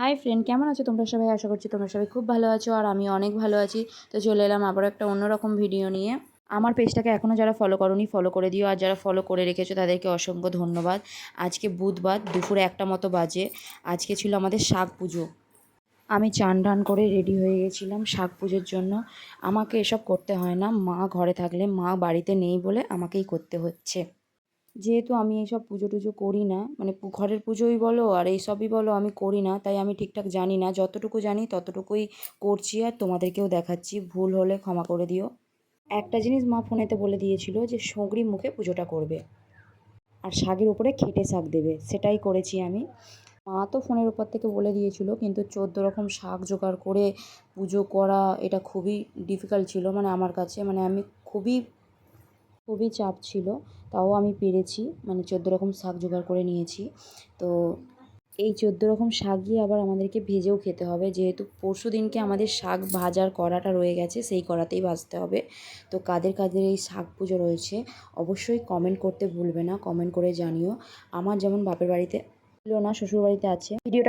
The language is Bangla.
হাই ফ্রেন্ড কেমন আছো? তোমরা সবাই? আশা করছি তোমরা সবাই খুব ভালো আছো আর আমি অনেক ভালো আছি। তো চলে এলাম আবার একটা অন্যরকম ভিডিও নিয়ে। আমার পেজটাকে এখনও যারা ফলো করনি ফলো করে দিও। আর যারা ফলো করে রেখেছো, তাদেরকে অসংখ্য ধন্যবাদ। আজকে বুধবার, দুপুরে একটা মতো বাজে। আজকে ছিল আমাদের শাক পুজো। আমি চান টান করে রেডি হয়ে গেছিলাম শাক পুজোর জন্য। আমাকে এসব করতে হয় না। মা ঘরে থাকলে মা বাড়িতে নেই বলে আমাকেই করতে হচ্ছে। যেহেতু আমি এইসব পুজো টুজো করি না মানে ঘরের পুজোই বলো আর এইসবই বলো আমি করি না, তাই আমি ঠিকঠাক জানি না। যতটুকু জানি ততটুকুই করছি আর তোমাদেরকেও দেখাচ্ছি। ভুল হলে ক্ষমা করে দিও। একটা জিনিস মা ফোনেতে বলে দিয়েছিল যে সঙ্গরি মুখে পুজোটা করবে আর শাকের উপরে খেটে শাক দেবে, সেটাই করেছি আমি। মা তো ফোনের উপর থেকে বলে দিয়েছিল, কিন্তু চোদ্দ রকম শাক জোগাড় করে পুজো করা এটা খুবই ডিফিকাল্ট ছিল মানে আমার কাছে মানে আমি খুবই খুবই চাপ ছিল, তাও আমি পেরেছি। মানে চোদ্দ রকম শাক জোগাড় করে নিয়েছি। তো এই চোদ্দ রকম শাকই আবার আমাদেরকে ভেজেও খেতে হবে। যেহেতু পরশু দিনকে আমাদের শাক ভাজার কড়াটা রয়ে গেছে, সেই কড়াতেই ভাজতে হবে। তো কাদের কাদের এই শাক পুজো রয়েছে, অবশ্যই কমেন্ট করতে ভুলবে না। কমেন্ট করে জানিও। আমার যেমন বাপের বাড়িতে ছিল না শ্বশুর বাড়িতে আছে। ভিডিওটা